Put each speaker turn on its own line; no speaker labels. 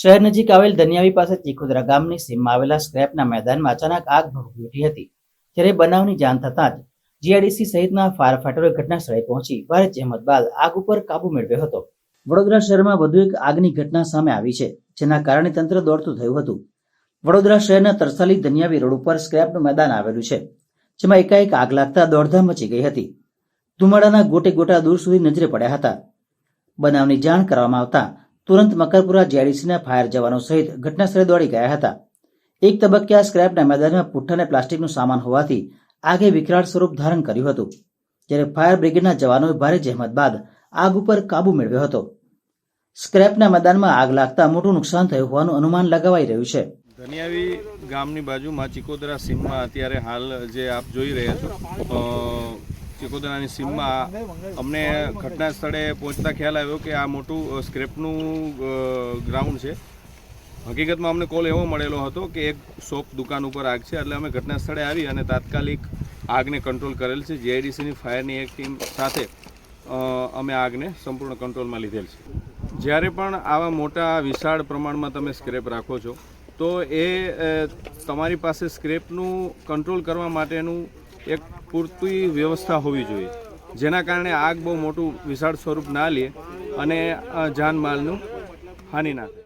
શહેર નજીક આવેલ દનિયાવી પાસે ચીખોદરા ગામની સીમમાં આવેલા સ્ક્રેપના મેદાનમાં અચાનક આગ ભભૂકી ઉઠી હતી. જ્યારે બનાવની જાણ થતાં જ જીઆઈડીસી સહિતના ફાયર ફાઈટરો ઘટના સ્થળે પહોંચી ભારે જહેમત બાદ આગ ઉપર કાબુ મેળવ્યો હતો. વડોદરા શહેરમાં વધુ એક આગની ઘટના સામે આવી છે, જેના કારણે તંત્ર દોડતું થયું હતું. વડોદરા શહેરના તરસાલી દનિયાવી રોડ ઉપર સ્ક્રેપનું મેદાન આવેલું છે, જેમાં એકાએક આગ લાગતા દોડધામ મચી ગઈ હતી. ધુમાડાના ગોટે ગોટા દૂર સુધી નજરે પડ્યા હતા. બનાવની જાણ કરવામાં આવતા તુરંત મકરપુરા જીઆઈડીસીના ફાયર જવાનો સહિત ઘટનાસ્થળે દોડી ગયા હતા. એક તબક્કે આ સ્ક્રેપના મેદાનમાં પુઠ્ઠા અને પ્લાસ્ટિકનું સામાન હોવાથી આગે વિકરાળ સ્વરૂપ ધારણ કર્યું હતું, જ્યારે ફાયર બ્રિગેડના જવાનોએ ભારે જહેમત બાદ આગ ઉપર કાબુ મેળવ્યો હતો. સ્ક્રેપના મેદાનમાં આગ લાગતા મોટું નુકસાન થયું હોવાનું અનુમાન લગાવાઈ રહ્યું છે.
ધનિયાવી ગામની બાજુમાં ચિકોદરા સીમમાં અત્યારે હાલ જે આપ જોઈ રહ્યા છો ચિકોદરાની સીમમાં અમને ઘટના સ્થળે પહોંચતા ખ્યાલ આવ્યો કે આ મોટું સ્ક્રેપનું ગ્રાઉન્ડ છે. હકીકતમાં અમને કોલ એવો મળેલો હતો કે એક શોપ દુકાન ઉપર આગ છે, એટલે અમે ઘટના સ્થળે આવી અને તાત્કાલિક આગને કંટ્રોલ કરેલ છે. જીઆઈડીસીની ફાયરની એક ટીમ સાથે અમે આગને સંપૂર્ણ કંટ્રોલમાં લીધેલ છે. જ્યારે પણ આવા મોટા વિશાળ પ્રમાણમાં તમે સ્ક્રેપ રાખો છો, તો એ તમારી પાસે સ્ક્રેપનું કંટ્રોલ કરવા માટેનું એક પૂરતી વ્યવસ્થા હોવી જોઈએ. જેના કારણે આગ બહુ મોટું વિશાળ સ્વરૂપ ના લે અને જાનમાલનું હાનિ ના થાય.